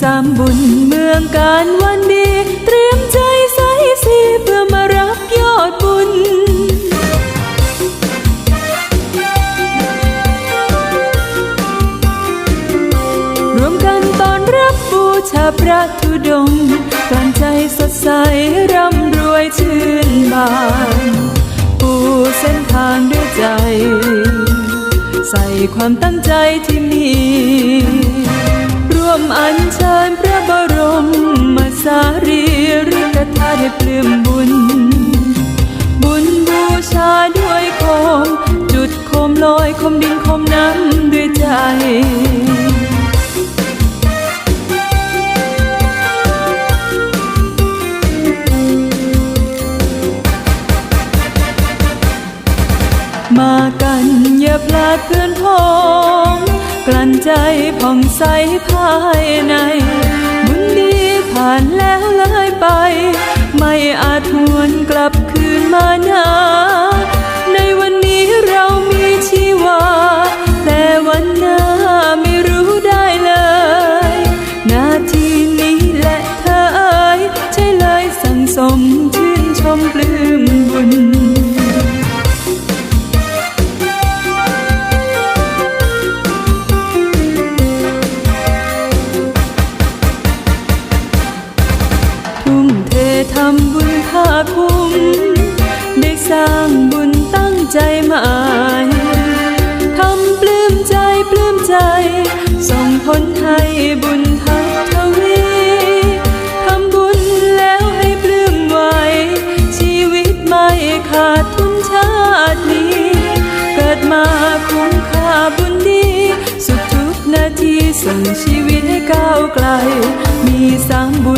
สามบุญเมืองการวันดี เตรียมใจใส่สีเพื่อมารับยอดบุญ รวมกันตอนรับบูชาพระธุดงค์กลั่นใจสดใสร่ำรวยชื่นบานปูเส้นทางด้วยใจ ใส่ความตั้งใจที่มี วมอัญเชิญพระบรมมาสารีริกธาตุให้ปลื้มบุญ บุญบูชาด้วยโคม จุดโคมลอยโคมดินโคมน้ำด้วยใจมากันอย่าพลาดเพื่อนพ้อง กลั่นใจผ่องใสภายใน บุญดีผ่านแล้วเลยไป ไม่อาจหวนกลับคืนมานาในวันนี้เรามีชีวา แต่วันหน้าไม่รู้ได้เลย นาทีนี้และเธอเอ่ยใช่เลยสั่งสมชื่นชมปลื้มบุญำบุญค่าคุ้ม ได้สร้างบุญตั้งใจหมายทำปลื้มใจปลื้มใจ ส่งผลให้บุญทักทวีทำบุญแล้วให้ปลื้มไว้ ชีวิตไม่ขาดทุนชาตินี้ เกิดมาคุ้มค่าบุญดี สุดทุกนาทีส่งชีวิตให้ก้าวไกล มีสามบุญ